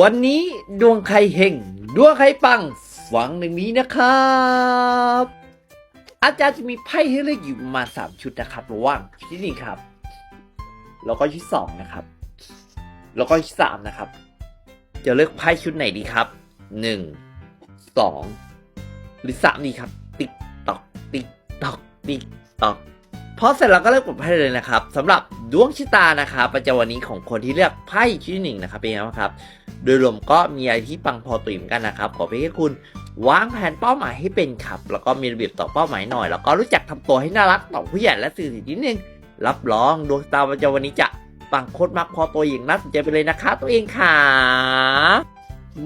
วันนี้ดวงใครเฮงดวงใครปังฟังหนึ่งนี้นะครับ อาจารย์จะมีไพ่ให้เลือกอยู่มาสามชุดนะครับระหว่างชุดที่หนึ่งครับ แล้วก็ชุดที่สองนะครับ แล้วก็ชุดที่สามนะครับ จะเลือกไพ่ชุดไหนดีครับหนึ่งสองหรือสามดีครับ ติ๊กตอกติ๊กตอกติ๊กตอก อเสร็จแล้วก็เลือกบทไพ่เลยนะครับสำหรับดวงชะตานะครับประจำวันนี้ของคนที่เลือกไพ่ชุดที่หนึ่งนะครับเป็นยังไงครับ โดยรวมก็มีอะไรที่ปังพอตัวเหมือนกันนะครับขอเพียงแค่คุณวางแผนเป้าหมายให้เป็นครับ แล้วก็มีระเบียบต่อเป้าหมายหน่อย แล้วก็รู้จักทำตัวให้น่ารักต่อผู้ใหญ่และสื่อสิ่งนิดนึงรับรองดวงตาประจำวันนี้จะปังโคตรมากพอตัวอย่างน่าสนใจไปเลยนะคะ ตัวเองค่ะ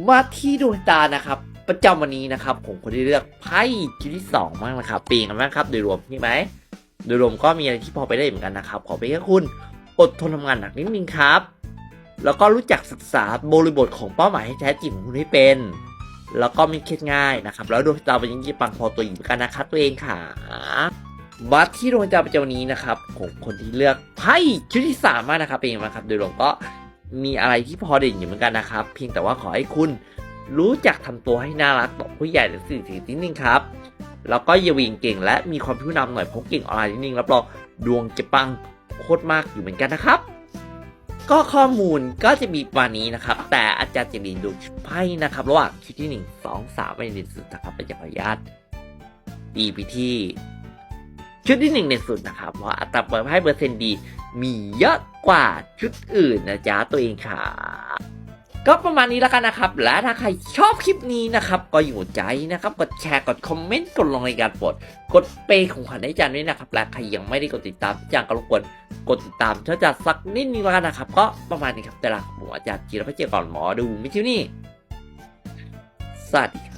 มาที่ดวงตานะครับประจำวันนี้นะครับของคนที่เลือกไพ่ชุดที่สองมากนะครับเปลี่ยนกันมากครับ โดยรวมใช่ไหม โดยรวมก็มีอะไรที่พอไปได้เหมือนกันนะครับ ขอเพียงแค่คุณอดทนทำงานหนักนิดนึงครับ แล้วก็รู้จักศึกษาบริบทของเป้าหมายให้แท้จริงของคุณให้เป็น แล้วก็ไม่เครียดง่ายนะครับ แล้วดวงดาวเป็นยังยี่ปังพอตัวอยู่เหมือนกันนะครับตัวเองค่ะบัตรที่ดวงดาวประจำวันนี้นะครับของคนที่เลือกไพ่ชุดที่สามมานะครับเป็นยังไงครับ โดยรวมก็มีอะไรที่พอเด่นอยู่เหมือนกันนะครับ เพียงแต่ว่าขอให้คุณรู้จักทำตัวให้น่ารักต่อผู้ใหญ่หรือสื่อถึงนิดนึงครับ แล้วก็อย่าวิ่งเก่งและมีความผู้นำหน่อยเพราะเก่งออนไลน์นิดนึงรับรองดวงจะปังโคตรมากอยู่เหมือนกันนะครับ ก็ข้อมูลก็จะมีประมาณนี้นะครับ แต่อาจารย์จะมีดูชุดไพ่นะครับระหว่างชุดที่หนึ่งสองสามไปในสุดนะครับไปจากขออนุญาตดีไปที่ชุดที่หนึ่งในสุดนะครับเพราะอัตราเปิดไพ่เปอร์เซ็นต์ดี มีเยอะกว่าชุดอื่นนะจ๊ะตัวเองค่ะ ก็ประมาณนี้แล้วกันนะครับ และถ้าใครชอบคลิปนี้นะครับ ก็อยู่ใจนะครับ กดแชร์ กดคอมเมนต์ กดลงในการโปรดกดเปย์ของขวัญให้จานด้วยนะครับ และใครยังไม่ได้กดติดตามจางก็รบกวนกดติดตามช่วยจัดสักนิดนึงแล้วกันนะครับ ก็ประมาณนี้ครับแต่ละผมอาจารย์จีรพัชเจก่อนหมอดูมิชิวนี่สวัสดีครับ